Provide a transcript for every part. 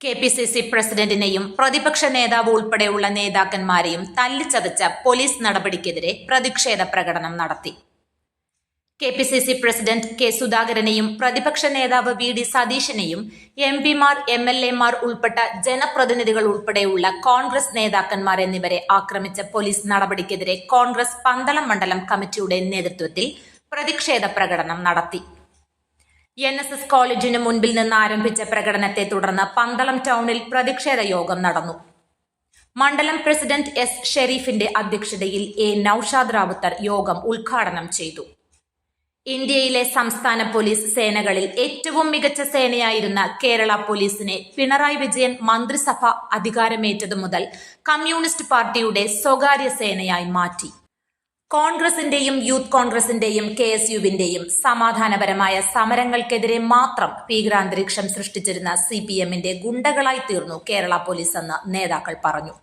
K P C C പ്രസിഡന്റിനെയും പ്രതിപക്ഷ നേതാവ് ഉൾപ്പെടെയുള്ള നേതാക്കന്മാരെയും തല്ലിച്ചതച്ച പോലീസ് നടപടിക്കെതിരെ പ്രതിഷേധ പ്രകടനം നടത്തി. K P C C president K സുധാകരനെയും പ്രതിപക്ഷ നേതാവ് വി ഡി സതീശനെയും എം പിമാർ എം എൽ എമാർ ഉൾപ്പെട്ട ജനപ്രതിനിധികൾ ഉൾപ്പെടെയുള്ള കോൺഗ്രസ് നേതാക്കന്മാർ എന്നിവരെ ആക്രമിച്ച പോലീസ് നടപടിക്കെതിരെ കോൺഗ്രസ് പന്തളം മണ്ഡലം കമ്മിറ്റിയുടെ നേതൃത്വത്തിൽ പ്രതിഷേധ പ്രകടനം നടത്തി. എൻ എസ് എസ് കോളേജിന് മുൻപിൽ നിന്ന് ആരംഭിച്ച പ്രകടനത്തെ തുടർന്ന് പന്തളം ടൗണിൽ പ്രതിഷേധ യോഗം നടന്നു. മണ്ഡലം പ്രസിഡന്റ് എസ് ഷെരീഫിന്റെ അധ്യക്ഷതയിൽ എ നൌഷാദ് റാവുത്തർ യോഗം ഉദ്ഘാടനം ചെയ്തു. ഇന്ത്യയിലെ സംസ്ഥാന പോലീസ് സേനകളിൽ ഏറ്റവും മികച്ച സേനയായിരുന്ന കേരള പോലീസിനെ പിണറായി വിജയൻ മന്ത്രിസഭ അധികാരമേറ്റതു മുതൽ കമ്മ്യൂണിസ്റ്റ് പാർട്ടിയുടെ സ്വകാര്യ സേനയായി മാറ്റി. കോൺഗ്രസിന്റെയും യൂത്ത് കോൺഗ്രസിന്റെയും കെ എസ് യുവിന്റെയും സമാധാനപരമായ സമരങ്ങൾക്കെതിരെ മാത്രം ഭീകരാന്തരീക്ഷം സൃഷ്ടിച്ചിരുന്ന സി പി എമ്മിന്റെ ഗുണ്ടകളായി തീർന്നു കേരള പോലീസ് എന്ന് നേതാക്കൾ പറഞ്ഞു.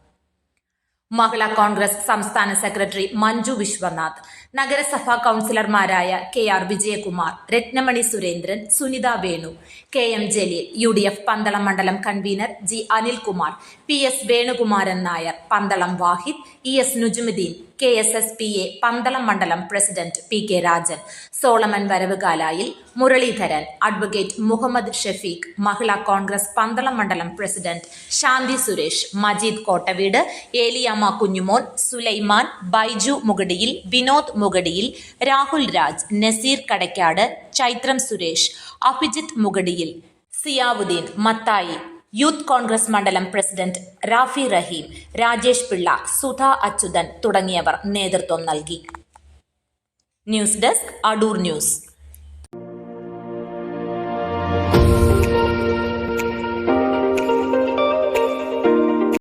മഹിളാ കോൺഗ്രസ് സംസ്ഥാന സെക്രട്ടറി മഞ്ജു വിശ്വനാഥ് നഗരസഭാ കൌൺസിലർമാരായ K R Vijayakumar Ratnamani Surendran Sunitha Venu K M Jaleel U D F Pandalam മണ്ഡലം convener G Anilkumar P S Venukumaran Nair Pandalam Vahid E S Nujumuddeen K S S P A Pandalam മണ്ഡലം president P K Rajan Solomon Varavukalayil Muraleedharan advocate Muhammad Shefeeq Mahila Congress Pandalam മണ്ഡലം president Shanthi Suresh Majeed Kottaveedu Eliyamma Kunjumon Sulaiman Baiju മുഗടിയിൽ Vinod മുഗടിയിൽ Rahul Raj Nazeer Kadakkad Chaithram Suresh Abhijith മുഗടിയിൽ Ziauddin Mathai youth Congress മണ്ഡലം president Rafi Raheem Rajesh Pillai Sudha Achuthan തുടങ്ങിയവർ നേതൃത്വം നൽകി. News desk Adoor news.